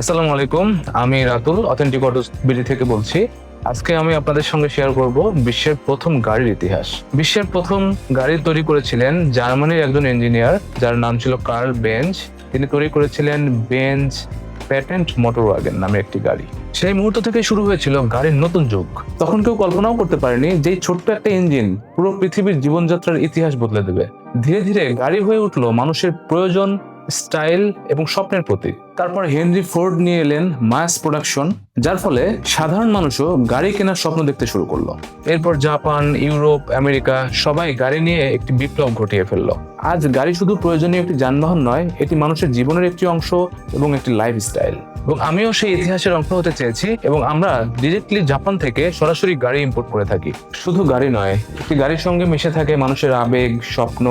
আসসালামু আলাইকুম, আমি রাতুল অথেন্টিক অটো বিডি থেকে বলছি। আজকে আমি আপনাদের সঙ্গে শেয়ার করব বিশ্বের প্রথম গাড়ির ইতিহাস। বিশ্বের প্রথম গাড়ি তৈরি করেছিলেন জার্মানির একজন ইঞ্জিনিয়ার যার নাম ছিল কার্ল বেঞ্চ তিনি তৈরি করেছিলেন বেঞ্চ প্যাটেন্ট মোটর ওয়াগন নামে একটি গাড়ি। সেই মুহূর্ত থেকে শুরু হয়েছিল গাড়ির নতুন যুগ। তখন কেউ কল্পনাও করতে পারেনি যে ছোট্ট একটা ইঞ্জিন পুরো পৃথিবীর জীবনযাত্রার ইতিহাস বদলে দেবে। ধীরে ধীরে গাড়ি হয়ে উঠল মানুষের প্রয়োজন স্টাইল এবং স্বপ্নের প্রতীক। তারপর হেনরি ফোর্ড নিয়ে এলেন মাস প্রোডাকশন, যার ফলে সাধারণ মানুষও গাড়ি কেনার স্বপ্ন দেখতে শুরু করল। এরপর জাপান, ইউরোপ, আমেরিকা সবাই গাড়ি নিয়ে একটি বিপ্লব ঘটিয়ে ফেলল। আজ গাড়ি শুধু প্রয়োজনীয় একটি যানবাহন নয়, এটি মানুষের জীবনের একটি অংশ এবং একটি লাইফ স্টাইল এবং আমিও সেই ইতিহাসের অংশ হতে চেয়েছি এবং আমরা ডিরেক্টলি জাপান থেকে সরাসরি গাড়ি ইম্পোর্ট করে থাকি। শুধু গাড়ি নয়, একটি গাড়ির সঙ্গে মিশে থাকে মানুষের আবেগ, স্বপ্ন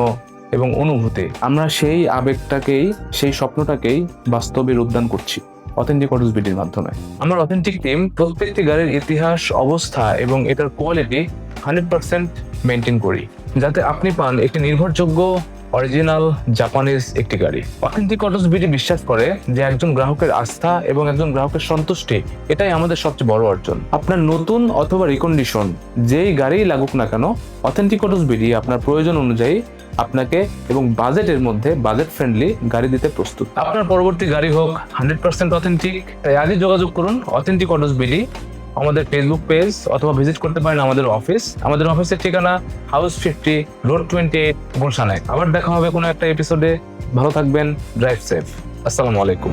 এবং অনুভূতি। আমরা সেই আবেগটাকেই, সেই স্বপ্নটাকেই বাস্তবে রূপদান করছি অথেন্টিক অটোস বিডির মাধ্যমে। আমার অথেন্টিক টিম প্রত্যেকটি গাড়ির ইতিহাস, অবস্থা এবং এটার কোয়ালিটি হান্ড্রেড পার্সেন্ট মেনটেন করি। যাতে আপনি পান একটি নির্ভরযোগ্য অরিজিনাল জাপানিজ একটি গাড়ি। অথেন্টিক অটোস বিডি বিশ্বাস করে যে একজন গ্রাহকের আস্থা এবং একজন গ্রাহকের সন্তুষ্টি, এটাই আমাদের সবচেয়ে বড় অর্জন। আপনার নতুন অথবা রিকন্ডিশন যেই গাড়ি লাগুক না কেন অথেন্টিক অটোস বিডি আপনার প্রয়োজন অনুযায়ী আপনাকে এবং বাজেটের মধ্যে বাজেট ফ্রেন্ডলি গাড়ি দিতে প্রস্তুত। আপনার পরবর্তী গাড়ি হোক হান্ড্রেড পার্সেন্ট অথেন্টিক তাই আজই যোগাযোগ করুন অথেন্টিক অটোস বিডি আমাদের ফেসবুক পেজ অথবা ভিজিট করতে পারেন আমাদের অফিস আমাদের অফিসের ঠিকানা house fifty road twenty eight গুলশানে। আবার দেখা হবে কোনো একটা এপিসোডে ভালো থাকবেন ড্রাইভ সেফ আসসালামু আলাইকুম।